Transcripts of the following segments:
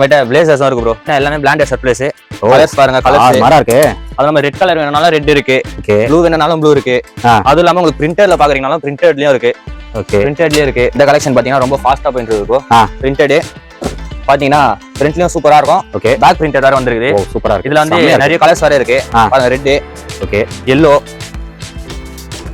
நம்மகிட்ட பிளேசர்ஸும் இருக்கு ப்ரோ எல்லாமே பிளாண்டட் ஷர்ட் பிளேஸ். கலர்ஸ் பாருங்க கலர்ஸ் மரம் இருக்கு. அது நம்ம ரெட் கலர் வேணும்னாலும் ரெட் இருக்கு. ஓகே. ப்ளூ வேணும்னாலும் ப்ளூ இருக்கு. அதுவும் இல்லாம உங்களுக்கு பிரிண்டர்ல பாக்குறீங்கனாலும் பிரிண்டட்லயும் இருக்கு. ஓகே. பிரிண்டட்லயும் இருக்கு. இந்த கலெக்ஷன் பாத்தீங்கன்னா ரொம்ப ஃபாஸ்டா போயிட்டு இருக்கும். பிரிண்டட் பாத்தீங்கன்னா பிரிண்ட்லயும் சூப்பரா இருக்கும். ஓகே. பேக் பிரிண்டட் வேற வந்திருக்குது. ஓ சூப்பரா இருக்கு. இதுல வந்து. நிறைய கலர்ஸ் வேற இருக்கு. பாருங்க ரெட் ஓகே. எல்லோ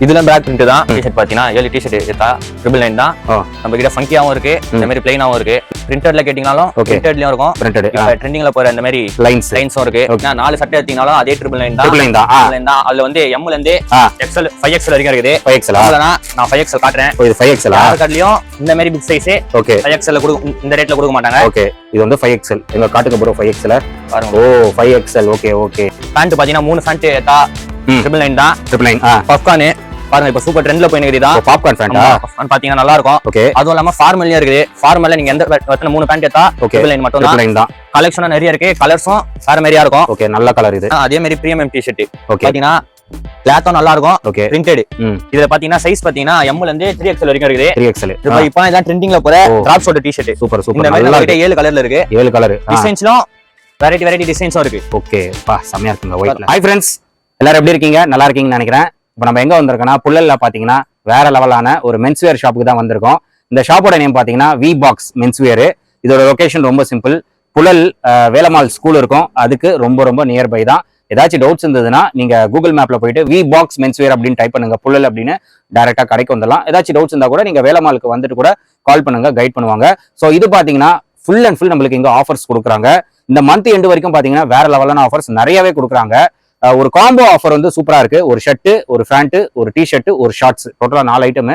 இதுல பேக் பிரிண்ட் தான். டிஷர்ட் பாத்தீங்கன்னா ஏழு டிஷர்ட் எடுத்தா ட்ரிபிள் நைன் தான். நம்ம கிட்ட ஃபங்கியாவும் இருக்கு. இந்த மாதிரி பிளைனாவும் இருக்கு. பிரிண்டட்ல கேட்டீங்கனாலும். பிரிண்டட்லயும் இருக்கும். பிரிண்டட் ட்ரெண்டிங்ல போற இந்த மாதிரி லைன்ஸ் லைன்ஸும் இருக்கு. நான் நாலு சட்டை எடுத்தீங்கனாலும் அதே ட்ரிபிள் நைன் தான். லைன் தான். அதுல வந்து எம்ல இருந்து. எக்ஸ்எல் ஃபைவ் எக்ஸ்எல் வரைக்கும் இருக்குது. ஃபைவ் எக்ஸலா அதுலனா நான் ஃபைவ் எக்ஸ்எல் காட்டுறேன். இது ஃபைவ் யார் கார்ட்லயும் இந்த மாதிரி big size okay five XL கொடுக்க இந்த ரேட்ல கொடுக்க மாட்டாங்க. ஓகே இது வந்து ஃபைவ் எக்ஸல் எங்க காட்டுக்கு ப்ரோ ஃபைவ் பாருங்க. ஓ five XL okay okay pant பாத்தீங்கன்னா மூணு பேண்ட் எடுத்தா. ட்ரிபிள் நைன் தான். ட்ரிபிள் லைன் பஃப்கானு பாருங்க இப்ப சூப்பர் ட்ரெண்ட்ல போய் நிக்குது தான் பாப்கார்ன் ஃபேண்டா பஃப்கான் பாத்தீங்கன்னா நல்லா இருக்கும் ஓகே அதுவும் இல்லாம ஃபார்மல்லயும் இருக்குது. ஃபார்மல்ல நீங்க எந்த எத்தனை மூணு பேண்ட் எடுத்தா ஓகே நைன் மட்டும் லைன் தான். கலெக்ஷனும் நிறைய இருக்கு. கலர்ஸும் வேற மாதிரியா இருக்கும். ஓகே நல்ல கலர் இது. அதே மாதிரி பிரீமியம் டி ஷர்ட் ஓகே பாத்தீங்கன்னா கிளாத்தும் நல்லா இருக்கும் ஓகே பிரிண்டட் இதுல பாத்தீங்கன்னா சைஸ் பாத்தீங்கன்னா எம்ல இருந்து த்ரீ எக்ஸ்எல் வரைக்கும் இருக்குது. த்ரீ எக்ஸல் இப்ப இப்போ இதான் ட்ரெண்டிங்ல போற. Drop shoulder T shirt super super நல்லா இருக்கு. ஏழு கலர்ல இருக்கு. ஏழு கலர் டிசைன்ஸ்லும் வெரைட்டி வெரைட்டி டிசைன்ஸும் இருக்கு. ஓகே பா செம்மையா இருக்குங்க ஒயிட்ல ஹாய் ஃப்ரெண்ட்ஸ் எல்லாரும் எப்படி இருக்கீங்க? நல்லா இருக்கீங்கன்னு நினைக்கிறேன். இப்போ நம்ம எங்கே வந்திருக்கோம்னா புள்ளலில் பார்த்தீங்கன்னா வேற லெவலான ஒரு மென்ஸ்வேர் ஷாப்புக்கு தான் வந்திருக்கோம். இந்த ஷாப்போட நேம் பார்த்தீங்கன்னா வி பாக்ஸ் மென்ஸ்வேரு இதோட லொக்கேஷன் ரொம்ப சிம்பிள் புழல் வேலமால் வேலம்மாள் ஸ்கூல் இருக்கும். அதுக்கு ரொம்ப ரொம்ப நியர்பை தான். ஏதாச்சும் டவுட்ஸ் இருந்ததுன்னா நீங்க கூகுள் மேப்ல போயிட்டு வி பாக்ஸ் மென்ஸ்வேர் அப்படின்னு டைப் பண்ணுங்க. புழல் அப்படின்னு டைரக்டா கடைக்கு வந்துடலாம். ஏதாச்சும் டவுட்ஸ் இருந்தா கூட நீங்க வேலமாலுக்கு வந்துட்டு கூட கால் பண்ணுங்க கைட் பண்ணுவாங்க. ஸோ இது பாத்தீங்கன்னா ஃபுல் அண்ட் ஃபுல் நம்மளுக்கு இங்க ஆஃபர்ஸ் கொடுக்குறாங்க. இந்த மந்த் எண்டு வரைக்கும் பாத்தீங்கன்னா வேற லெவலான ஆஃபர்ஸ் நிறையவே கொடுக்குறாங்க. ஒரு காம்போ ஆஃபர் வந்து சூப்பராக இருக்கு. ஒரு ஷர்ட்டு ஒரு ஃபேண்ட்டு ஒரு டி ஷர்ட் ஒரு ஷார்ட்ஸ் டோட்டலாக நாலு ஐட்டம்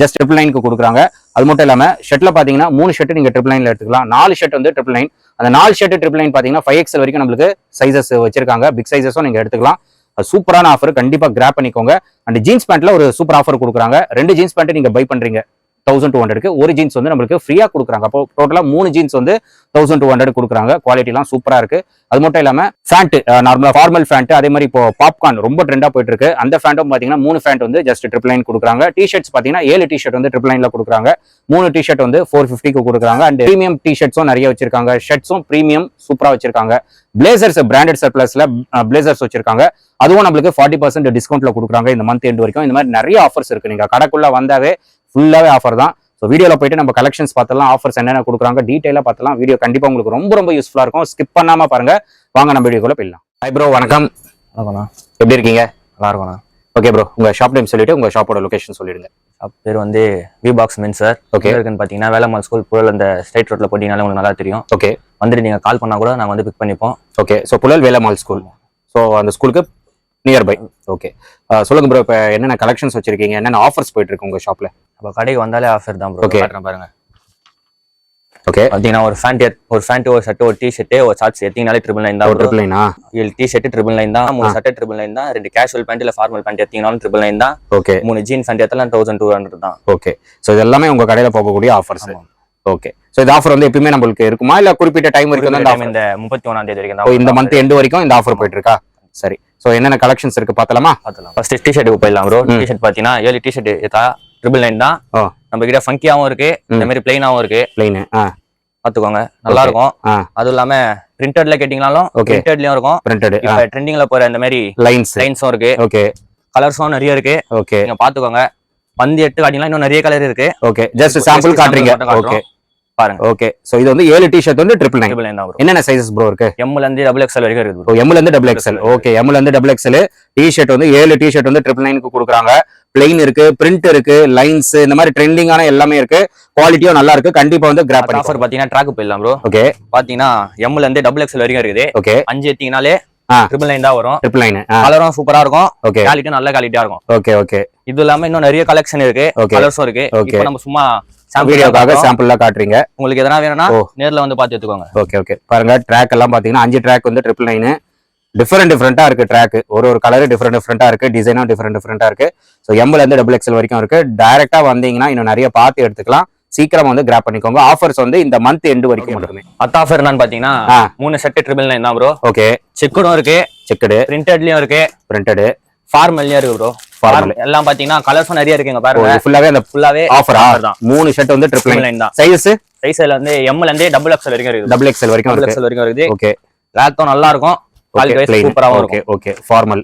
ஜஸ்ட் ட்ரிபிள் நைனுக்கு கொடுக்குறாங்க. அது மட்டும் இல்லாமல் ஷர்ட்டில் பார்த்தீங்கன்னா மூணு ஷர்ட் நீங்கள் ட்ரிபிள் நைனில் எடுத்துக்கலாம். நாலு ஷர்ட் வந்து ட்ரிபிள் நைன் அந்த நாலு ஷர்ட் ட்ரிபிள் நைன் பார்த்தீங்கன்னா ஃபைவ் எக்ஸல் வரைக்கும் நம்மளுக்கு சைசஸ் வச்சிருக்காங்க. பிக் சைசஸும் நீங்கள் எடுத்துக்கலாம். அது சூப்பரான ஆஃபர் கண்டிப்பாக கிராப் பண்ணிக்கோங்க. அண்ட் ஜீன்ஸ் பேண்ட்டில் ஒரு சூப்பர் ஆஃபர் கொடுக்குறாங்க. ரெண்டு ஜீன்ஸ் பேண்ட்டு நீங்கள் பை பண்ணுறீங்க தௌசண்ட் டூ ஹண்ட்ரடுக்கு ஒரு ஜீன்ஸ் வந்து நம்மளுக்கு ஃப்ரீயா கொடுக்குறாங்க. அப்போ டோட்டலா மூணு ஜீன்ஸ் வந்து தௌசண்ட் டூ ஹண்ட்ரட் கொடுக்குறாங்க. குவாலிட்டிலாம் சூப்பராக இருக்கு. அது மட்டும் இல்லாம ஃபேண்ட் நார்மலா ஃபார்மல் ஃபேண்ட் அதே மாதிரி இப்போ பாப்கார்ன் ரொம்ப ட்ரெண்டாக போயிட்டு இருக்கு. அந்த ஃபேண்ட்டும் பாத்தீங்கன்னா மூணு ஃபேண்ட் வந்து ஜஸ்ட் ட்ரிபிள் லைன் கொடுக்குறாங்க. டிஷர்ட்ஸ் பார்த்தீங்கன்னா பாத்தீங்கன்னா ஏழு டி ஷர்ட் வந்து ட்ரிபிள் லைன்ல கொடுக்குறாங்க. மூணு டிஷர்ட் வந்து ஃபோர் ஃபிஃப்டிக்கு கொடுக்குறாங்க. அண்ட் ப்ரீமியம் டி ஷர்ட்ஸும் நிறைய வச்சிருக்காங்க. ஷர்ட்ஸும் ப்ரீமியம் சூப்பராக வச்சிருக்காங்க. பிளேசர்ஸ் பிராண்டட் சர்ப்ளஸ்ல பிளேசர்ஸ் வச்சிருக்காங்க. அதுவும் நம்மளுக்கு ஃபார்ட்டி பர்சன்ட் டிஸ்கவுண்ட்ல கொடுக்குறாங்க இந்த மந்த் எண்ட் வரைக்கும். இந்த மாதிரி நிறைய ஆஃபர்ஸ் இருக்கு. நீங்க கடைக்குள்ள வந்தாவே ஃபுல்லாவே ஆஃபர் தான். ஸோ வீடியோல போயிட்டு நம்ம கலெக்ஷன்ஸ் பார்த்தலாம் ஆஃபர்ஸ் என்னென்ன கொடுக்குறாங்க டீட்டெயிலாக பார்த்தலாம் வீடியோ கண்டிப்பா உங்களுக்கு ரொம்ப ரொம்ப யூஸ்ஃபுல்லா இருக்கும். ஸ்கிப் பண்ணாம பாருங்க. வாங்க நம்ம வீடியோக்குள்ள போயிடலாம். ஹை ப்ரோ வணக்கம். வணக்கம்ண்ணா. எப்படி இருக்கீங்க? நல்லா இருக்கும்ண்ணா ஓகே ப்ரோ உங்க ஷாப் நேம் சொல்லிட்டு உங்க ஷாப்போட லொகேஷன் சொல்லிடுங்க. ஷாப் பேர் வந்து V box men sir Okay. இருக்குன்னு பாத்தீங்கன்னா வேலம்மாள் ஸ்கூல் புழல் அந்த ஸ்ட்ரைட் ரோட்ல போட்டீங்கனாலே உங்களுக்கு நல்லா தெரியும். ஓகே வந்துட்டு நீங்க கால் பண்ணா கூட நாங்க வந்து பிக் பண்ணிப்போம். Okay so Puzhal Velammal school so அந்த ஸ்கூலுக்கு நியர்பை ஓகே சொல்லுங்க ப்ரோ இப்போ என்னென்ன கலெக்ஷன்ஸ் வச்சிருக்கீங்க? என்னென்ன ஆஃபர்ஸ் போயிட்டு இருக்கு உங்க ஷாப்ல அப்ப கடைக்கு வந்தாலே ஆஃபர் தான் ப்ரோ. காட்டுறேன் பாருங்க. ஓகே பாத்தீங்கன்னா ஒரு ஃபேண்ட் ஒரு ஃபேண்ட் ஒரு ஷர்ட் ஒரு டி ஷர்ட் ஒரு ஷார்ட்ஸ் எடுத்தீங்கனாலே ட்ரிபிள் நைன் தான் ஒரு ட்ரிபிள் லைனா ஏழு டி ஷர்ட் ட்ரிபிள் நைன் தான் மூணு சட்டை ட்ரிபிள் நைன் தான் ரெண்டு கேஷுவல் பேண்ட் இல்ல ஃபார்மல் பேண்ட் எடுத்தீங்கனாலும் ட்ரிபிள் நைன் தான். ஓகே மூணு ஜீன் பேண்ட் எடுத்தாலும் தௌசண்ட் டூ ஹண்ட்ரட் தான். ஓகே ஸோ இது எல்லாமே உங்க கடையில போகக்கூடிய ஆஃபர்ஸ். ஓகே ஸோ இந்த ஆஃபர் வந்து எப்பயுமே நம்மளுக்கு இருக்குமா? இல்ல குறிப்பிட்ட டைம் வரைக்கும் இந்த முப்பத்தி ஒன்னாம் தேதி வரைக்கும் இந்த மந்த் எண்டு வரைக்கும் இந்த ஆஃபர் போயிட்டு இருக்கா? சரி. ஸோ என்னென்ன கலெக்ஷன்ஸ் இருக்கு பார்த்தலாமா? பார்த்தலாம். ஃபர்ஸ்ட் டி ஷர்ட்டுக்கு போயிடலாம் ப்ரோ டி ஷர்ட் பாத்தீங்கன்னா ஏழு டி ஷர்ட் எடுத்தா ட்ரிபிள் நைன் தான். நம்ம கிட்ட ஃபங்கியாவும் இருக்கு இந்த மாதிரி பிளைனாவும் இருக்கு. பிளைனு பாத்துக்கோங்க நல்லா. இருக்கும் அதுவும் இல்லாம பிரிண்டட்ல கேட்டீங்கனாலும். பிரிண்டட்லயும் இருக்கும். பிரிண்டட் இப்ப ட்ரெண்டிங்ல போற இந்த மாதிரி லைன்ஸ் லைன்ஸும் இருக்கு. ஓகே. கலர்ஸும் நிறைய இருக்கு. ஓகே. நீங்க பாத்துக்கோங்க வந்து எட்டு காட்டிங்களா இன்னும் நிறைய கலர் இருக்கு. ஓகே. ஜஸ்ட் சாம்பிள் காட்டுறீங்க. ஓகே. பாருங்க. ஓகே ஸோ இது வந்து ஏழு டிஷர்ட் வந்து ட்ரிபிள் நைன் ட்ரிபிள் நைன் தான் என்னென்ன சைஸஸ் ப்ரோ இருக்கு? எம்ல இருந்து டபுள் எக்ஸ்எல் வரைக்கும் இருக்குது. எம்ல இருந்து டபுள் எக்ஸ்எல் ஓகே எம்ல இருந்து டபுள் எக்ஸ்எல் டிஷர்ட் வந்து ஏழு டிஷர்ட் வந்து ட்ரிபிள் நைனுக்கு கொடுக்குறாங்க. பிளெயின் இருக்கு பிரிண்ட் இருக்கு லைன்ஸ் இந்த மாதிரி ட்ரெண்டிங்கான எல்லாமே இருக்கு. குவாலிட்டியும் நல்லா இருக்கு. கண்டிப்பா வந்து கிராப் ஆஃபர் பாத்தீங்கன்னா ட்ராக் போயிடலாம் ப்ரோ ஓகே பாத்தீங்கன்னா எம்ல இருந்து டபுள் எக்ஸ்எல் வரைக்கும் இருக்குது. ஓகே அஞ்சு எடுத்தீங்கனாலே ஆ. ட்ரிபிள் நைன் தான் வரும். ட்ரிபிள் நைன் கலரும் சூப்பரா இருக்கும். ஓகே குவாலிட்டியும் நல்ல குவாலிட்டியா இருக்கும். ஓகே ஓகே இது இல்லாம இன்னும் நிறைய கலெக்ஷன் இருக்கு. கலர்ஸும் இருக்கு. நம்ம சும்மா வீடியோக்காக. சாம்பிள்லாம் காட்டுறீங்க. உங்களுக்கு எதனா வேணும்னா. நேர்ல வந்து பாத்து எடுத்துக்கோங்க. ஓகே ஓகே பாருங்க ட்ராக் எல்லாம் பாத்தீங்கன்னா அஞ்சு ட்ராக் வந்து ட்ரிபிள் நைனு டிஃப்ரெண்ட் டிஃப்ரெண்டா இருக்கு ட்ராக் ஒரு ஒரு கலர் டிஃப்ரெண்ட் டிஃப்ரெண்டா இருக்கு. டிசைனும் டிஃப்ரெண்ட் டிஃப்ரெண்டா இருக்கு. ஸோ எம்ல இருந்து டபுள் எக்ஸ்எல் வரைக்கும் இருக்கு. டைரக்டா வந்தீங்கன்னா இன்னும் நிறைய பார்த்து எடுத்துக்கலாம். சீக்கிரம் வந்து கிராப் பண்ணிக்கோங்க. ஆஃபர்ஸ் வந்து இந்த மந்த் எண்டு வரைக்கும் மட்டுமே. அத்த ஆஃபர் என்னன்னு பாத்தீங்கன்னா. மூணு செட் ட்ரிபிள் நைன் தான் ப்ரோ ஓகே செக்குடும் இருக்கு. செக்குடு பிரிண்டட்லயும் இருக்கு. பிரிண்டடு ஃபார்மல்லையும் இருக்கு ப்ரோ. எல்லாம் பாத்தீங்கன்னா கலர்ஸும் நிறைய இருக்குங்க பாருங்க. ஃபுல்லாவே அந்த ஃபுல்லாவே ஆஃபரா offer தான். மூணு ஷர்ட் வந்து ட்ரிபிள் நைன் தான். சைஸ் சைஸ்ல வந்து எம்ல இருந்தே டபுள் எக்ஸ்எல் வரைக்கும் இருக்குது. டபுள் எக்ஸ்எல் வரைக்கும் டபுள் இருக்கு எக்ஸ்எல் வரைக்கும் இருக்குது ஓகே கிளாத்தும் நல்லா இருக்கும். சூப்பராகவும் okay okay formal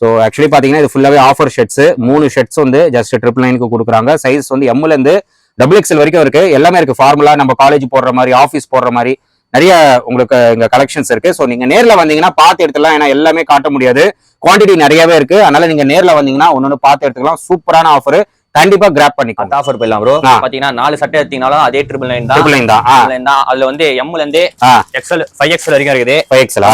so actually பாத்தீங்கன்னா இது ஃபுல்லாவே ஆஃபர் ஷர்ட்ஸ் மூணு ஷர்ட்ஸ் வந்து ஜஸ்ட் ட்ரிபிள் நைனுக்கு கொடுக்குறாங்க. சைஸ் வந்து எம்ல இருந்து டபுள் எக்ஸ்எல் வரைக்கும் இருக்கு. எல்லாமே இருக்கு. ஃபார்முலா நம்ம காலேஜ் போடுற மாதிரி ஆஃபீஸ் போடுற மாதிரி நிறைய உங்களுக்கு இங்க கலெக்ஷன்ஸ் இருக்கு. ஸோ நீங்க நேர்ல வந்தீங்கன்னா பார்த்து எடுத்துலாம் ஏன்னா எல்லாமே காட்ட முடியாது. குவாண்டிட்டி நிறையவே இருக்கு. அதனால நீங்க நேர்ல வந்தீங்கன்னா ஒன்னொன்னு பார்த்து எடுத்துக்கலாம். சூப்பரான ஆஃபர் கண்டிப்பா கிராப் பண்ணிக்கோங்க. அந்த ஆஃபர் போயிடலாம் ப்ரோ. பாத்தீங்கன்னா நாலு சட்டை எடுத்தீங்கனாலும் அதே ட்ரிபிள் நைன் தான். ட்ரிபிள் தான். அதுல வந்து எம்ல இருந்து எக்ஸ்எல் ஃபைவ் எக்ஸ்எல் வரைக்கும் இருக்குது. ஃபைவ் எக்ஸ்எலா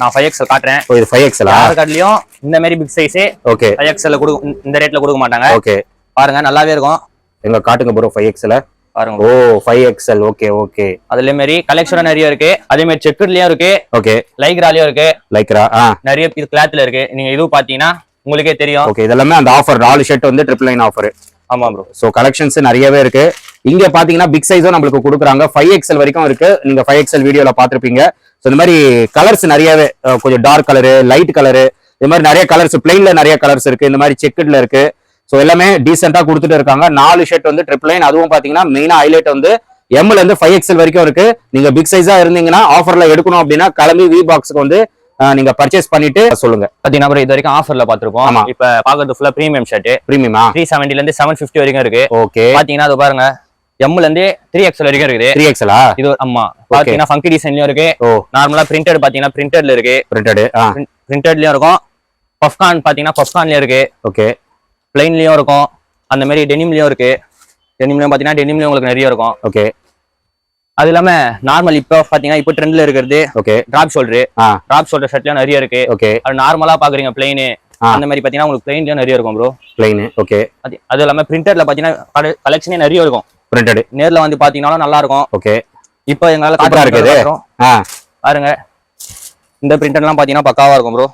நான் ஃபைவ் எக்ஸ்எல் காட்டுறேன். இது ஃபைவ் எக்ஸ்எலா யார் கார்ட்லயும் இந்த மாதிரி பிக் சைஸே ஓகே ஃபைவ் எக்ஸ்எல் கொடுக்க இந்த ரேட்ல கொடுக்க மாட்டாங்க. ஓகே பாருங்க நல்லாவே இருக்கும். எங்க காட்டுங்க ப்ரோ ஃபைவ் எக்ஸ்எல் பாருங்க. Oh five XL okay okay அதுல மாதிரி கலெக்ஷனும் நிறைய இருக்கு. அதே மாதிரி செக்குட்லயும் இருக்கு. ஓகே லைக்ராலயும் இருக்கு. லைக்ரா நிறைய கிளாத்ல இருக்கு. நீங்க இது பாத்தீங்கன்னா உங்களுக்கே தெரியும். ஓகே இதெல்லாமே அந்த ஆஃபர் நாலு ஷர்ட் வந்து ட்ரிபிள் நைன் ஆஃபர் ஆமா ப்ரோ ஸோ கலெக்ஷன்ஸ் நிறையவே இருக்கு. இங்க பாத்தீங்கன்னா பிக் சைஸும் நம்மளுக்கு கொடுக்குறாங்க. ஃபைவ் எக்ஸ்எல் வரைக்கும் இருக்கு. நீங்க ஃபைவ் எக்ஸ்எல் வீடியோல பாத்திருப்பீங்க. ஸோ இந்த மாதிரி கலர்ஸ் நிறையவே கொஞ்சம் டார்க் கலரு லைட் கலரு இது மாதிரி நிறைய கலர்ஸ் பிளைன்ல நிறைய கலர்ஸ் இருக்கு. இந்த மாதிரி செக்குட்ல இருக்கு. ஸோ எல்லாமே டீசெண்டா கொடுத்துட்டு இருக்காங்க. நாலு ஷர்ட் வந்து ட்ரிபிள் நைன் அதுவும் பாத்தீங்கன்னா மெயினா ஹைலைட் வந்து எம்ல இருந்து ஃபைவ் எக்ஸ்எல் வரைக்கும் இருக்கு. நீங்க பிக் சைஸா இருந்தீங்கன்னா ஆஃபர்ல எடுக்கணும் அப்படின்னா கிளம்பி வி பாக்ஸ்க்கு வந்து நீங்க பர்ச்சேஸ் பண்ணிட்டு சொல்லுங்க. பாத்தீங்கன்னா இது வரைக்கும் ஆஃபர்ல பாத்திருப்போம் ஆமா. இப்ப பாக்குறது ஃபுல்லா பிரீமியம் ஷர்ட் பிரீமியமா த்ரீ செவன்டில இருந்து செவன் பிப்டி வரைக்கும் இருக்கு. ஓகே பாத்தீங்கன்னா அது பாருங்க எம்ல இருந்து த்ரீ எக்ஸ்எல் வரைக்கும் இருக்குது. த்ரீ எக்ஸ்எலா இது ஆமா. பாத்தீங்கன்னா ஃபங்கி டிசைன்லயும் இருக்கு. ஓ. நார்மலா பிரிண்டட் பாத்தீங்கன்னா பிரிண்டட்ல இருக்கு. பிரிண்டடு பிரிண்டட்லயும் இருக்கும். பஃப்கான் பாத்தீங்கன்னா பஃப்கான்லயும் இருக்கு. ஓகே பிளைன்லயும் இருக்கும். அந்த மாதிரி டெனிம்லயும் இருக்கு. டெனிம்லயும் பாத்தீங்கன்னா டெனிம்லயும் உங்களுக்கு நிறைய இருக்கும். ஓகே அது இல்லாம நார்மல் இப்போ பாத்தீங்கன்னா இப்போ ட்ரெண்ட்ல இருக்கிறது. ஓகே டிராப் ஷோல்டர் ஆ. டிராப் ஷோல்டர் ஷர்ட்லயும் நிறைய இருக்கு. ஓகே அது நார்மலா பாக்குறீங்க பிளைனு. அந்த மாதிரி பாத்தீங்கன்னா உங்களுக்கு பிளைன்லயும் நிறைய இருக்கும் ப்ரோ பிளைனு ஓகே அது இல்லாம பிரிண்டர்ல பாத்தீங்கன்னா கலெக்ஷனே நிறைய இருக்கும். பிரிண்டடு நேர்ல வந்து பாத்தீங்கன்னாலும் நல்லா இருக்கும். ஓகே இப்போ எங்களால காட்ட இருக்குது. பாருங்க. இந்த பிரிண்டர்லாம் பாத்தீங்கன்னா பக்காவா இருக்கும் ப்ரோ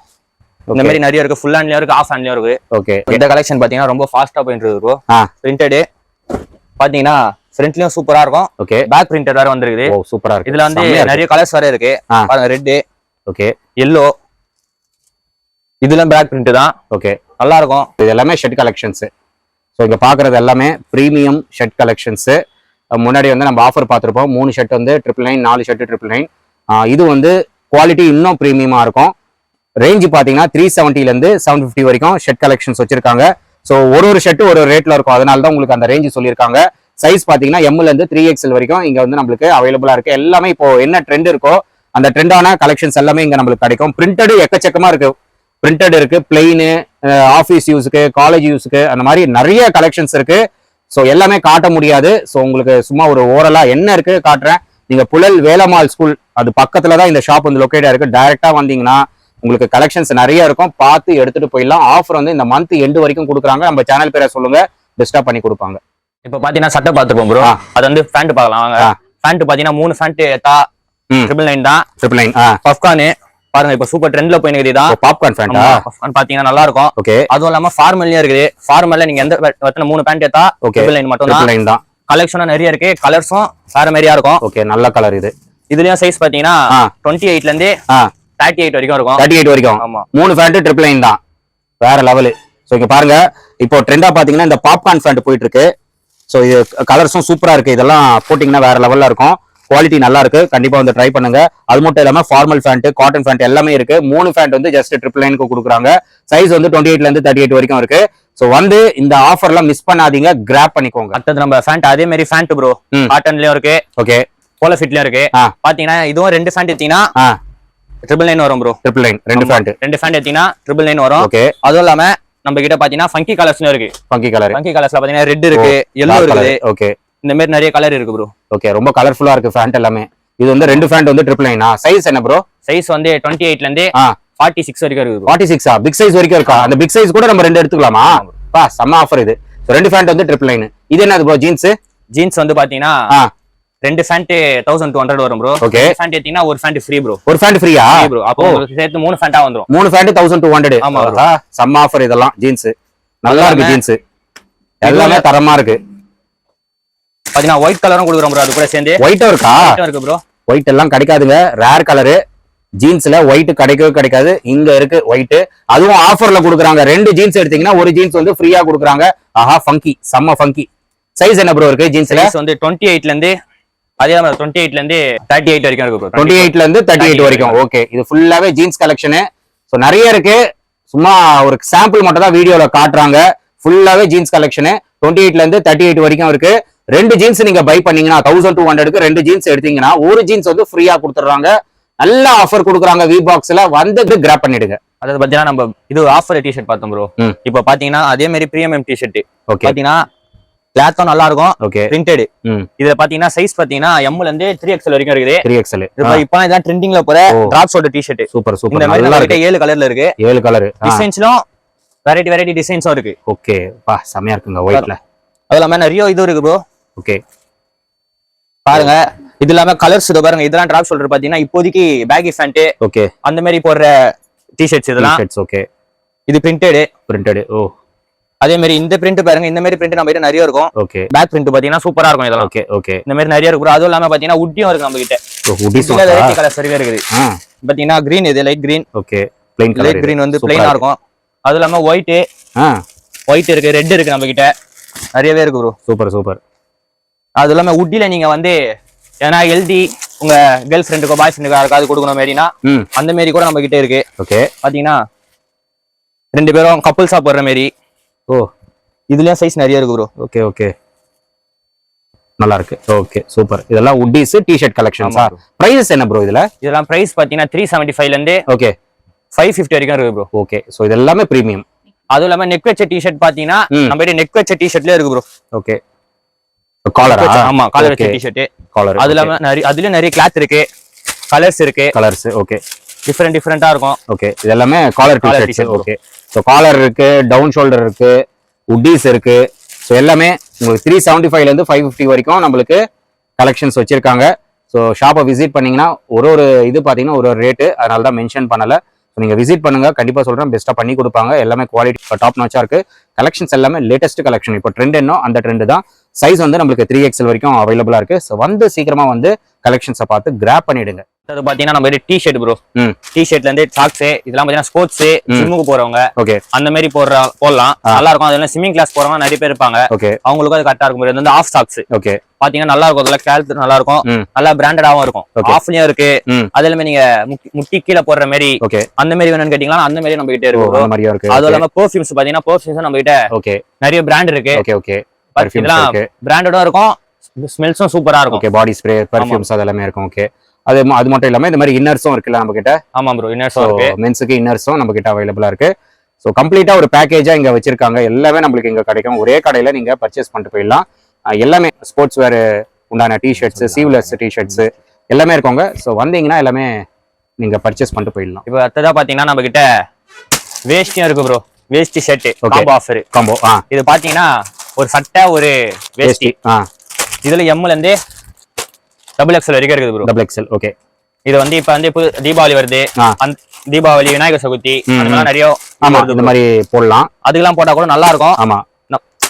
இந்த. மாதிரி நிறைய இருக்கு. ஃபுல் ஹேண்ட்லயும் இருக்கு ஆஃப் ஹேண்ட்லயும் இருக்கு. ஓகே இந்த கலெக்ஷன் பாத்தீங்கன்னா ரொம்ப ஃபாஸ்டா போயிட்டு இருக்கு ப்ரோ ஆ. பிரிண்டடு பாத்தீங்கன்னா ஃப்ரண்ட்லயும் சூப்பரா இருக்கும். ஓகே பேக் பிரிண்டட் வேற வந்திருக்குது. ஓ சூப்பரா இருக்கு. இதுல வந்து. நிறைய கலர்ஸ் வேற இருக்கு. பாருங்க ரெட் ஓகே எல்லோ இதுல பேக் பிரிண்ட் தான். ஓகே நல்லா இருக்கும். இது எல்லாமே ஷர்ட் கலெக்ஷன்ஸ் ஸோ இங்க பாக்குறது எல்லாமே ப்ரீமியம் ஷர்ட் கலெக்ஷன்ஸ் முன்னாடி வந்து நம்ம ஆஃபர் பார்த்துருப்போம். மூணு ஷர்ட் வந்து ட்ரிபிள் நைன் நாலு ஷர்ட் ட்ரிபிள் நைன் இது வந்து குவாலிட்டி இன்னும் ப்ரீமியமா இருக்கும். ரேஞ்சு பார்த்தீங்கன்னா த்ரீ செவன்ட்டிலேருந்து செவன் ஃபிஃப்டி வரைக்கும் ஷர்ட் கலெக்ஷன்ஸ் வச்சிருக்காங்க. ஸோ ஒரு ஒரு ஷர்ட் ஒரு ரேட்டில் இருக்கும். அதனால தான் உங்களுக்கு அந்த ரேஞ்சு சொல்லியிருக்காங்க. சைஸ் பார்த்தீங்கன்னா எம்ல த்ரீ எக்ஸ்எல் வரைக்கும் இங்கே வந்து நம்மளுக்கு அவைலபிளாக இருக்குது எல்லாமே இப்போ என்ன ட்ரெண்ட் இருக்கோ அந்த ட்ரெண்டான கலெக்ஷன்ஸ் எல்லாமே இங்கே நம்மளுக்கு கிடைக்கும். பிரிண்டடு எக்கச்சக்கமாக இருக்குது பிரிண்டட் இருக்கு பிளெயின் ஆஃபீஸ் யூஸுக்கு காலேஜ் யூஸுக்கு அந்த மாதிரி நிறைய கலெக்ஷன்ஸ் இருக்கு. ஸோ எல்லாமே காட்ட முடியாது. ஸோ உங்களுக்கு சும்மா ஒரு ஓரலாக என்ன இருக்கு காட்டுறேன். நீங்கள் புழல் வேலம்மாள் ஸ்கூல் அது பக்கத்தில் தான் இந்த ஷாப் வந்து லொக்கேட்டாக இருக்கு. டைரெக்டாக வந்தீங்கன்னா உங்களுக்கு கலெக்ஷன்ஸ் நிறைய இருக்கும். பார்த்து எடுத்துட்டு போயிடலாம். ஆஃபர் வந்து இந்த மந்த் எண்டு வரைக்கும் கொடுக்குறாங்க. நம்ம சேனல் பேரை சொல்லுங்க. பெஸ்டா பண்ணி கொடுப்பாங்க. இப்ப பாத்தீங்கன்னா சட்டை பாத்துப்போம் ப்ரோ. அது வந்து பேண்ட் பார்க்கலாம். வாங்க. ஆ. பேண்ட் பாத்தீங்கன்னா மூணு பேண்ட் தா. ட்ரிபிள் நைன் தான். ட்ரிபிள் நைன் பஃப்கானு பாருங்க இப்ப சூப்பர் ட்ரெண்ட்ல போயினுக்குது தான் பாப்கார்ன் ஃபேண்டா பஃப்கான் பாத்தீங்கன்னா நல்லா இருக்கும் ஓகே அதுவும் இல்லாம ஃபார்மல்லயும் இருக்குது. ஃபார்மல்ல நீங்க எந்த எத்தனை மூணு பேண்ட் Okay. ட்ரிபிள் நைன் மட்டும் தான் நைன் தான். கலெக்ஷனும் நிறைய இருக்கு. கலர்ஸும் வேற மாதிரியா இருக்கும். ஓகே நல்ல கலர் இது. இதுலயும் சைஸ் பாத்தீங்கன்னா. டுவெண்ட்டி எயிட்ல இருந்து தேர்ட்டி எயிட் வரைக்கும் இருக்கும். தேர்ட்டி எயிட் வரைக்கும். ஆமா. மூணு ஃபேண்ட் ட்ரிபிள் நைன் தான். வேற லெவலு ஸோ இங்க பாருங்க. இப்போ ட்ரெண்டா பாத்தீங்கன்னா இந்த பாப்கார்ன் ஃபேண்ட் போயிட்டு இருக்கு ஸோ இது கலர்ஸும் சூப்பரா இருக்கு. இதெல்லாம் போட்டிங்கன்னா வேற லெவல்ல இருக்கும். குவாலிட்டி நல்லா இருக்கு. கண்டிப்பா வந்து ட்ரை பண்ணுங்க. அது மட்டும் இல்லாம ஃபார்மல் ஃபேண்ட் காட்டன் ஃபேண்ட் எல்லாமே இருக்கு. மூணு ஃபேண்ட் வந்து ஜஸ்ட் ட்ரிபிள் நைனுக்கு கொடுக்குறாங்க. சைஸ் வந்து டுவெண்ட்டி எயிட்ல இருந்து தேர்ட்டி எயிட் வரைக்கும் இருக்கு. ஸோ வந்து இந்த ஆஃபர்லாம் மிஸ் பண்ணாதீங்க. கிராப் பண்ணிக்கோங்க. அடுத்தது நம்ம ஃபேண்ட் அதே மாதிரி ஃபேண்ட் ப்ரோ. காட்டன்லயும் இருக்கு. ஓகே போல ஃபிட்லயும் இருக்கு. பாத்தீங்கன்னா இதுவும் ரெண்டு ஃபேண்ட் எடுத்தீங்கன்னா ட்ரிபிள் நைன் வரும் ப்ரோ ட்ரிபிள் நைன் ரெண்டு ஃபேண்ட் ரெண்டு ஃபேண்ட் எடுத்தீங்கன்னா ட்ரிபிள் நைன் வரும். ஓகே அதுவும் இல்லாம நம்ம கிட்ட பாத்தீங்கன்னா ஃபங்கி கலர்ஸ்னு இருக்கு. ஃபங்கி கலர் ஃபங்கி கலர்ஸ்ல பாத்தீங்கன்னா ரெட் இருக்கு எல்லோ இருக்குது. ஓகே இந்த மாதிரி நிறைய கலர் இருக்கு ப்ரோ ஓகே ரொம்ப கலர்ஃபுல்லா இருக்கு ஃபேண்ட் எல்லாமே. இது வந்து ரெண்டு ஃபேண்ட் வந்து ட்ரிபிள் நைனா சைஸ் என்ன ப்ரோ சைஸ் வந்து டுவெண்ட்டி எயிட்ல இருந்து ஃபார்ட்டி சிக்ஸ் வரைக்கும் இருக்குது bro. ஃபார்ட்டி சிக்ஸா பிக் சைஸ் வரைக்கும் இருக்கா? அந்த பிக் சைஸ் கூட நம்ம ரெண்டு எடுத்துக்கலாமா? பா செம்ம ஆஃபர் இது. ரெண்டு ஃபேண்ட் வந்து ட்ரிபிள் நைன் இது என்னது ப்ரோ ஜீன்ஸ் ஜீன்ஸ் வந்து பாத்தீங்கன்னா ரெண்டு ஃபேண்ட் தௌசண்ட் டூ ஹண்ட்ரட் வரும் ப்ரோ Okay. ஃபேண்ட் எடுத்தீங்கன்னா ஒரு ஃபேண்ட் ஃப்ரீ ப்ரோ ஒரு ஃபேண்ட் ஃப்ரீயா ப்ரோ அப்போ சேர்த்து மூணு ஃபேண்டா வந்துரும். மூணு ஃபேண்ட் தௌசண்ட் டூ ஹண்ட்ரட் ஆமா bro. செம்ம ஆஃபர் இதெல்லாம். ஜீன்ஸ் நல்லா இருக்கு ஜீன்ஸ் எல்லாமே தரமா இருக்கு. பாத்தீங்கன்னா ஒயிட் கலரும் கொடுக்குறோம் ப்ரோ அது கூட சேர்ந்து. ஒயிட்டும் இருக்கா? இருக்கு ப்ரோ ஒயிட் எல்லாம் கிடைக்காதுங்க. ரேர் கலரு ஜீன்ஸ்ல ஒயிட் கிடைக்கவே கிடைக்காது. இங்க இருக்கு ஒயிட் அதுவும் ஆஃபர்ல கொடுக்குறாங்க. ரெண்டு ஜீன்ஸ் எடுத்தீங்கன்னா ஒரு ஜீன்ஸ் வந்து ஃப்ரீயா கொடுக்குறாங்க. ஆஹா ஃபங்கி செம்ம ஃபங்கி சைஸ் என்ன ப்ரோ இருக்கு ஜீன்ஸ்ல வந்து டுவெண்ட்டி எயிட்ல இருந்து அதே மாதிரி டுவெண்ட்டி எயிட்ல இருந்து தேர்ட்டி எயிட் வரைக்கும் இருக்கு ப்ரோ டுவெண்ட்டி எயிட்ல இருந்து தேர்ட்டி எயிட் 38 வரைக்கும். ஓகே இது ஃபுல்லாவே ஜீன்ஸ் கலெக்ஷனு ஸோ நிறைய இருக்கு. சும்மா ஒரு சாம்பிள் மட்டும் தான் வீடியோல காட்டுறாங்க. ஃபுல்லாவே ஜீன்ஸ் கலெக்ஷனு டுவெண்ட்டி எயிட்ல இருந்து தேர்ட்டி எயிட் வரைக்கும் இருக்கு. ரெண்டு ஜீன்ஸ் நீங்க பை பண்ணீங்கன்னா தௌசண்ட் டூ ஹண்ட்ரடுக்கு ரெண்டு ஜீன்ஸ் எடுத்தீங்கன்னா ஒரு ஜீன்ஸ் வந்து ஃப்ரீயா கொடுத்துட்றாங்க. நல்ல ஆஃபர் கொடுக்குறாங்க வி பாக்ஸ்ல வந்தது கிராப் பண்ணிடுங்க. அதாவது பாத்தீங்கன்னா நம்ம இது ஆஃபர் டிஷர்ட் பார்த்தோம் ப்ரோ. இப்போ பாத்தீங்கன்னா அதே மாதிரி பிரீமியம் டிஷர்ட் ஓகே பாத்தீங்கன்னா கிளாத்தும் நல்லா இருக்கும் ஓகே பிரிண்டட் இதுல பாத்தீங்கன்னா சைஸ் பாத்தீங்கன்னா எம்ல இருந்து த்ரீ எக்ஸ்எல் வரைக்கும் இருக்குது. த்ரீ எக்ஸல் இப்போ இதான் ட்ரெண்டிங்ல போற ஓ. Drop shoulder T shirt super இந்த சூப்பர் மாதிரி இருக்கு. ஏழு கலர்ல இருக்கு. ஏழு கலர் டிசைன்ஸ்லும் வெரைட்டி வெரைட்டி டிசைன்ஸும் இருக்கு. ஓகே பா செமையா இருக்குங்க ஒயிட்ல அது இல்லாம நிறைய இது இருக்கு ப்ரோ ஓகே பாருங்க. இது இல்லாம கலர்ஸ் இது பாருங்க. இதெல்லாம் டிராப் ஷோல்டர் பாத்தீங்கன்னா இப்போதைக்கு பேகி ஃபேண்ட் ஓகே அந்த மாதிரி போடுற இதெல்லாம். ஷர்ட்ஸ் ஓகே இது பிரிண்டட் பிரிண்டட் ஓ. அதே மாதிரி இந்த பிரிண்ட் பாருங்க இந்த மாதிரி பிரிண்ட் நம்ம கிட்ட நிறைய இருக்கும். ஓகே பேக் பிரிண்ட் பாத்தீங்கன்னா சூப்பரா இருக்கும் இதெல்லாம். ஓகே ஓகே இந்த மாதிரி நிறைய இருக்கு bro. அதுவும் இல்லாம பாத்தீங்கன்னா உட்டியும் இருக்கு நம்ம கிட்ட வெரைட்டி கலர்ஸ் நிறைய இருக்குது. பாத்தீங்கன்னா கிரீன் இது light green okay plain colour light green வந்து பிளைனா இருக்கும். அது இல்லாம ஒயிட் ஒயிட் இருக்கு ரெட் இருக்கு நம்ம கிட்ட நிறையவே இருக்கு ப்ரோ சூப்பர் சூப்பர் அது இல்லாம உட்டில நீங்க வந்து ஏன்னா ஹெல்தி உங்க கேர்ள் ஃப்ரெண்டுக்கோ பாய் ஃப்ரெண்டுக்கோ யாருக்காவது கொடுக்கணும் மாதிரினா ம். அந்த மாதிரி கூட நம்ம கிட்ட இருக்கு. ஓகே பாத்தீங்கன்னா ரெண்டு பேரும் கப்புள்ஸா போடுற மாதிரி ஓ இதுலயும் சைஸ் நிறைய இருக்கு ப்ரோ ஓகே ஓகே நல்லா இருக்கு. ஓகே சூப்பர் இதெல்லாம் உட்டிஸ் டி-ஷர்ட் bro. பிரைஸ் என்ன ப்ரோ இதுல? இதெல்லாம் பிரைஸ் பாத்தீங்கன்னா த்ரீ செவன்டி ஃபைவ்ல இருந்து ஓகே ஃபைவ் ஃபிஃப்டி வரைக்கும் இருக்கு ப்ரோ ஓகே சோ இது எல்லாமே பிரீமியம் அதுவும் இல்லாம நெக் வச்ச டிஷர்ட் பாத்தீங்கன்னா. நம்ம நெக் வச்ச டிஷர்ட்லயே இருக்கு ப்ரோ ஓகே காலரா ஆமா காலர் வச்ச டிஷர்ட் காலர் அது இல்லாம நிறைய அதுலயும் நிறைய கிளாத் இருக்கு. கலர்ஸ் இருக்கு. கலர்ஸ் ஓகே டிஃப்ரெண்ட் டிஃப்ரெண்டா இருக்கும். ஓகே இது எல்லாமே collar t-shirt bro. Okay so collar இருக்கு டவுன் ஷோல்டர் இருக்கு உட்டீஸ் இருக்கு. ஸோ எல்லாமே உங்களுக்கு த்ரீ செவன்டி ஃபைவ்லேருந்து ஃபைவ் ஃபிஃப்டி வரைக்கும் நம்மளுக்கு கலெக்ஷன்ஸ் வச்சுருக்காங்க. ஸோ ஷாப்பை விசிட் பண்ணிங்கன்னா ஒரு ஒரு இது பார்த்தீங்கன்னா ஒரு ஒரு ரேட்டு அதனால தான் மென்ஷன் பண்ணலை. ஸோ நீங்கள் விசிட் பண்ணுங்கள் கண்டிப்பாக சொல்கிறேன் பெஸ்ட்டாக பண்ணி கொடுப்பாங்க. எல்லாமே குவாலிட்டி டாப் நோச்சாக இருக்குது கலெக்ஷன்ஸ் எல்லாமே லேட்டஸ்ட் கலெக்ஷன் இப்போ ட்ரெண்ட் என்ன? அந்த ட்ரெண்டு தான். சைஸ் வந்து நம்மளுக்கு த்ரீ எக்ஸல் வரைக்கும் அவைலபிளாக இருக்கு. ஸோ வந்து சீக்கிரமா வந்து கலெக்ஷன்ஸை பார்த்து கிராப் பண்ணிடுங்க. அது பாத்தீங்கன்னா நம்ம டி ஷர்ட் ப்ரோ டி ஷர்ட்ல இருந்து சாக்ஸ் இதெல்லாம் பாத்தீங்கன்னா ஸ்போர்ட்ஸ் ஜிம்முக்கு போறவங்க ஓகே அந்த மாதிரி போடுற போடலாம். நல்லா இருக்கும். அதெல்லாம் ஸ்விம்மிங் கிளாஸ் போறவங்க நிறைய பேர் இருப்பாங்க. ஓகே அவங்களுக்கும் அது கரெக்டா இருக்கும். இது வந்து ஆஃப் சாக்ஸ் ஓகே பாத்தீங்கன்னா நல்லா இருக்கும். அதெல்லாம் கேல்த் நல்லா இருக்கும். நல்லா பிராண்டடாவும் இருக்கும். ஆஃப்லயும் இருக்கு. அது இல்லாம நீங்க முட்டி கீழே போடுற மாதிரி ஓகே அந்த மாதிரி வேணும்னு கேட்டீங்கன்னா அந்த மாதிரி நம்ம கிட்ட இருக்கு. அதுவும் இல்லாம பெர்ஃபியூம்ஸ் பாத்தீங்கன்னா பெர்ஃபியூம்ஸ் நம்ம கிட்ட ஓகே நிறைய பிராண்ட் இருக்கு. ஓகே ஓகே இதெல்லாம் பிராண்டடும் இருக்கும். ஸ்மெல்ஸும் சூப்பரா இருக்கும். ஓகே பாடி ஸ்ப்ரே பர்ஃபியூம்ஸ் அது எல்லாமே இருக்கும் ஓகே அது அது மட்டும் இல்லாம இந்த மாதிரி இன்னர்ஸும் இருக்குல்ல நம்ம கிட்ட ஆமா ப்ரோ இன்னர்ஸும் இருக்கு. மென்ஸுக்கு இன்னர்ஸும் நம்ம கிட்ட அவைலபிளா இருக்கு. ஸோ கம்ப்ளீட்டா ஒரு பேக்கேஜா இங்க வச்சிருக்காங்க. எல்லாமே நம்மளுக்கு இங்க கிடைக்கும். ஒரே கடையில நீங்க பர்ச்சேஸ் பண்ணிட்டு போயிடலாம். எல்லாமே ஸ்போர்ட்ஸ் வேர் உண்டான டிஷர்ட்ஸ் சீவ்லெஸ் டிஷர்ட்ஸ் எல்லாமே இருக்கவங்க ஸோ வந்தீங்கன்னா எல்லாமே நீங்க பர்ச்சேஸ் பண்ணிட்டு போயிடலாம். இப்போ அடுத்ததா பாத்தீங்கன்னா நம்ம கிட்ட வேஷ்டியும் இருக்கு bro veshti shirt. Combo offer combo இது பாத்தீங்கன்னா ஒரு சட்டை ஒரு வேஷ்டி. வேஷ்டி ஆ. இதுல எம்ல இருந்து டபுள் எக்ஸ்எல் வரைக்கும் இருக்குது ப்ரோ டபுள் எக்ஸல் ஓகே இது வந்து இப்ப வந்து புது- தீபாவளி வருது. அந்த தீபாவளி விநாயகர் சதுர்த்தி நிறைய ஆமா இந்த. மாதிரி போடலாம். அதுக்கெல்லாம் போட்டா கூட நல்லா இருக்கும். ஆமா.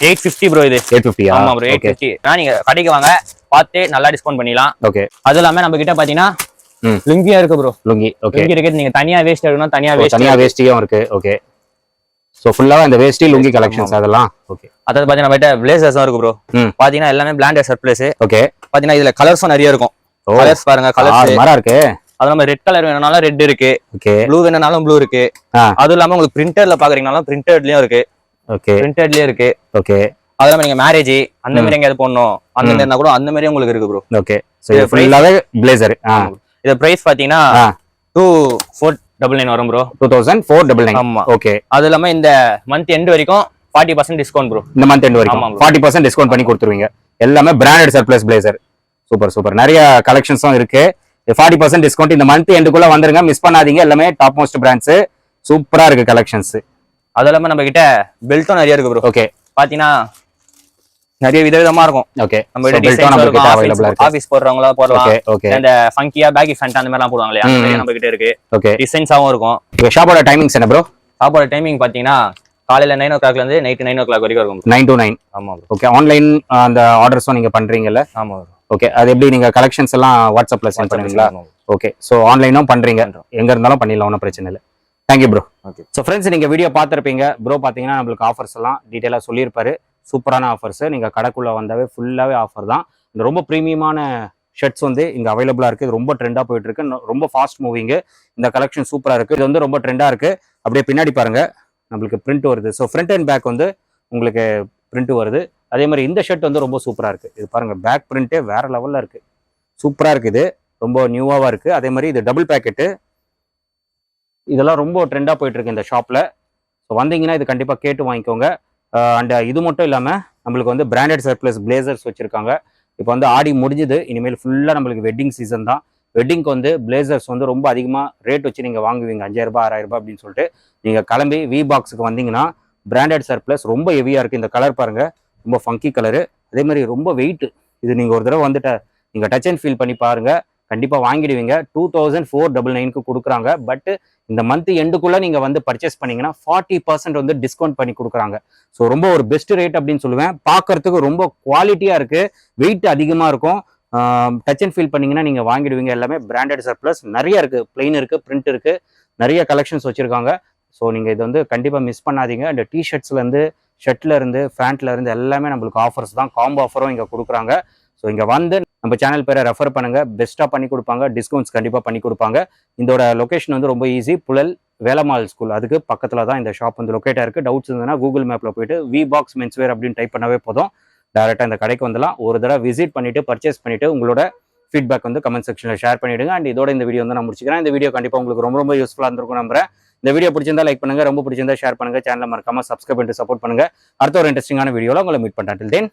எயிட் ஃபிஃப்டி ப்ரோ இது. எயிட் ஃபிஃப்டியா ஆமா ப்ரோ எயிட் ஃபிஃப்டி நீங்க கடைக்கு வாங்க பார்த்து நல்லா டிஸ்கவுண்ட் பண்ணிடலாம். ஓகே அது இல்லாம நம்ம கிட்ட பாத்தீங்கன்னா. லுங்கியா இருக்கு ப்ரோ லுங்கி ஓகே லுங்கி இருக்கு நீங்க தனியா வேஸ்ட் எடுக்கணும் தனியா வேஸ்ட் தனியா வேஷ்டியும் இருக்கு ஓகே சோ ஃபுல்லாவே இந்த வேஷ்டி லுங்கி கலெக்ஷன்ஸ் அதெல்லாம்? ஓகே அதாவது பாத்தீங்கன்னா நம்ம கிட்ட பிளேசர்ஸும் இருக்கு ப்ரோ ம். பாத்தீங்கன்னா எல்லாமே பிளாண்டட் சர்ப்ளேஸ் ஓகே பாத்தீங்கன்னா இதுல கலர்ஸும் நிறைய இருக்கும். கலர்ஸ் பாருங்க ஆறு கலர்ஸ் மரம் இருக்கு. அது நம்ம ரெட் கலர் வேணும்னாலும் ரெட் இருக்கு. ஓகே ப்ளூ வேணும்னாலும் ப்ளூ இருக்கு. அதுவும் இல்லாம உங்களுக்கு பிரிண்டர்ல பாக்குறீங்கனாலும் பிரிண்டட்லயும் இருக்கு. ஓகே பிரிண்டட்லயும் இருக்கு. ஓகே அது இல்லாம நீங்க மேரேஜ் அந்த மாதிரி எங்கேயாவது போடணும். அந்த மாதிரி இருந்தா கூட அந்த மாதிரி உங்களுக்கு இருக்கு ப்ரோ ஓகே சோ இது ஃபுல்லாவே பிளேசர் இது பிரைஸ் பாத்தீங்கன்னா ஆ. டூ ஃபோர் டபுள் நைன் வரும் bro two thousand four double nine ஆமா. ஓகே அது இல்லாம இந்த மந்த் எண்ட் வரைக்கும் ஃபார்ட்டி பர்சன்ட் டிஸ்கவுண்ட் ப்ரோ இந்த மந்த் எண்ட் வரைக்கும். ஃபார்ட்டி பர்சன்ட் டிஸ்கவுண்ட் பண்ணி கொடுத்துருவீங்க. எல்லாமே branded surplus blazer super super நிறைய கலெக்ஷன்ஸும் இருக்கு. ஃபார்ட்டி பர்சன்ட் டிஸ்கவுண்ட் இந்த மந்த் எண்டுக்குள்ள வந்துருங்க. மிஸ் பண்ணாதீங்க. எல்லாமே டாப் மோஸ்ட் பிராண்ட்ஸ் சூப்பரா இருக்கு கலெக்ஷன்ஸ் அது இல்லாம நம்ம கிட்ட பெல்ட்டும் நிறைய இருக்கு ப்ரோ ஓகே பாத்தீங்கன்னா நிறைய விதவிதமா இருக்கும். ஓகே நம்ம டிசைன்ஸ் இருக்கும் அவைலபிளா இருக்கு. ஆபீஸ் போடுறவங்களா போடலாம். ஓகே ஓகே இந்த ஃபங்கியா பேகி ஃபேண்ட் அந்த மாதிரிலாம் போடுவாங்க இல்லையா? அந்த மாதிரி. நம்ம கிட்ட இருக்கு. ஓகே டிசைன்ஸாவும் இருக்கும். இப்போ ஷாப்போட டைமிங்ஸ் என்ன ப்ரோ சாப்பாடு டைமிங் பாத்தீங்கன்னா காலையில நைன் ஓ கிளாக்ல இருந்து நைட் நைன் ஓ கிளாக் வரைக்கும் இருக்கும். நைன் டு நைன் ஆமா ஓகே ஆன்லைன் அந்த ஆர்டர்ஸும் நீங்க பண்றீங்கல்ல? ஆமா ப்ரோ ஓகே அது எப்படி நீங்க கலெக்ஷன்ஸ் எல்லாம் வாட்ஸ்அப்ல சென்ட் பண்ணுவீங்களா? ஓகே ஸோ ஆன்லைனும் பண்றீங்க. எங்க இருந்தாலும் பண்ணிடலாம் ஒன்றும் பிரச்சனை இல்லை. Thank you bro Okay. So friends நீங்க வீடியோ பார்த்துருப்பீங்க. ப்ரோ பார்த்தீங்கன்னா நம்மளுக்கு ஆஃபர்ஸ் எல்லாம் டீட்டெயிலாக சொல்லியிருப்பாரு. சூப்பரான ஆஃபர்ஸு நீங்கள் கடைக்குள்ளே வந்தாவே ஃபுல்லாகவே ஆஃபர் தான். இந்த ரொம்ப ப்ரீமியமான ஷர்ட்ஸ் வந்து இங்கே அவைலபிளாக இருக்குது இது ரொம்ப ட்ரெண்டாக போயிட்டு இருக்கு ரொம்ப ஃபாஸ்ட் மூவிங்கு இந்த கலெக்ஷன் சூப்பராக இருக்குது இது வந்து ரொம்ப ட்ரெண்டாக இருக்குது அப்படியே பின்னாடி பாருங்கள் நம்மளுக்கு பிரிண்ட் வருது. ஸோ ஃப்ரண்ட் அண்ட் பேக் வந்து உங்களுக்கு பிரிண்ட் வருது. அதே மாதிரி இந்த ஷர்ட் வந்து ரொம்ப சூப்பராக இருக்குது இது பாருங்கள் பேக் பிரிண்ட்டே வேறு லெவலில் இருக்குது சூப்பராக இருக்குது ரொம்ப நியூவாகவாக இருக்குது அதே மாதிரி இது டபுள் பேக்கெட்டு இதெல்லாம் ரொம்ப ட்ரெண்டாக போயிட்டுருக்கு இந்த ஷாப்பில் ஸோ வந்தீங்கன்னா இது கண்டிப்பாக கேட்டு வாங்கிக்கோங்க. அண்ட் இது மட்டும் இல்லாமல் நம்மளுக்கு வந்து பிராண்டட் சர்ப்ளஸ் பிளேசர்ஸ் வச்சுருக்காங்க. இப்போ வந்து ஆடி முடிஞ்சுது இனிமேல் ஃபுல்லாக நம்மளுக்கு வெட்டிங் சீசன் தான். வெட்டிங்க்கு வந்து பிளேசர்ஸ் வந்து ரொம்ப அதிகமாக ரேட் வச்சு நீங்கள் வாங்குவீங்க. அஞ்சாயிரரூபா ஆறாயிரரூபா அப்படின்னு சொல்லிட்டு நீங்கள் கிளம்பி வி பாக்ஸுக்கு வந்தீங்கன்னா பிராண்டட் சர்ப்ளஸ் ரொம்ப ஹெவியாக இருக்குது இந்த கலர் பாருங்கள் ரொம்ப ஃபங்கி கலரு அதே மாதிரி ரொம்ப வெயிட்டு இது நீங்கள் ஒரு தடவை வந்துட்ட நீங்கள் டச் அண்ட் ஃபீல் பண்ணி பாருங்கள் கண்டிப்பாக வாங்கிடுவீங்க. டூ தௌசண்ட் ஃபோர் டபுள் நைனுக்கு கொடுக்குறாங்க. பட் இந்த மந்த் எண்டுக்குள்ளே நீங்கள் வந்து பர்ச்சேஸ் பண்ணீங்கன்னா ஃபார்ட்டி பர்சன்ட் வந்து டிஸ்கவுண்ட் பண்ணி கொடுக்குறாங்க. ஸோ ரொம்ப ஒரு பெஸ்ட் ரேட் அப்படின்னு சொல்லுவேன். பார்க்கறதுக்கு ரொம்ப குவாலிட்டியாக இருக்குது வெயிட் அதிகமாக இருக்கும். டச் அண்ட் ஃபீல் பண்ணீங்கன்னா நீங்கள் வாங்கிடுவீங்க. எல்லாமே பிராண்டட் சர்ப்ளஸ் நிறைய இருக்குது பிளெயின் இருக்குது பிரிண்ட் இருக்குது நிறைய கலெக்ஷன்ஸ் வச்சுருக்காங்க. ஸோ நீங்கள் இது வந்து கண்டிப்பாக மிஸ் பண்ணாதீங்க. இந்த டிஷர்ட்ஸ்லேருந்து ஷர்ட்லேருந்து ஃபேண்ட்லேருந்து இருந்து எல்லாமே நம்மளுக்கு ஆஃபர்ஸ் தான். காம்போ ஆஃபரும் இங்கே கொடுக்குறாங்க. ஸோ இங்கே வந்து நம்ம சேனல் பேரை ரெஃபர் பண்ணுங்க. பெஸ்ட்டாக பண்ணி கொடுப்பாங்க. டிஸ்கவுண்ட்ஸ் கண்டிப்பாக பண்ணி கொடுப்பாங்க. இதோட லொக்கேஷன் வந்து ரொம்ப ஈஸி புழல் வேலமால் ஸ்கூல் அதுக்கு பக்கத்தில் தான் இந்த ஷாப் வந்து லொக்கேட்டாக இருக்குது டவுட்ஸ் இருந்ததுன்னா கூகுள் மேப்பில் போயிட்டு வி பாக்ஸ் மென்ஸ்வேர் அப்படின்னு டைப் பண்ணவே போதும். டேரெக்டாக இந்த கடைக்கு வந்துடலாம். ஒரு தடவை விசிட் பண்ணிட்டு பர்ச்சேஸ் பண்ணிட்டு உங்களோட ஃபீட்பேக் வந்து கமெண்ட் செக்ஷனில் ஷேர் பண்ணிவிடுங்க அண்ட் இதோட இந்த வீடியோ வந்து நான் முடிச்சுக்கிறேன். இந்த வீடியோ கண்டிப்பாக உங்களுக்கு ரொம்ப ரொம்ப யூஸ்ஃபுல்லாக இருந்திருக்கும் நம்புறேன். இந்த வீடியோ பிடிச்சிருந்தா லைக் பண்ணுங்க. ரொம்ப பிடிச்சிருந்தா ஷேர் பண்ணுங்க. சேனலை மறக்காம சப்ஸ்கிரைப் பண்ணிட்டு சப்போர்ட் பண்ணுங்கள் அடுத்த ஒரு இன்ட்ரெஸ்டிங்கான வீடியோவில் உங்களை மீட் பண்ணுறேன் தென்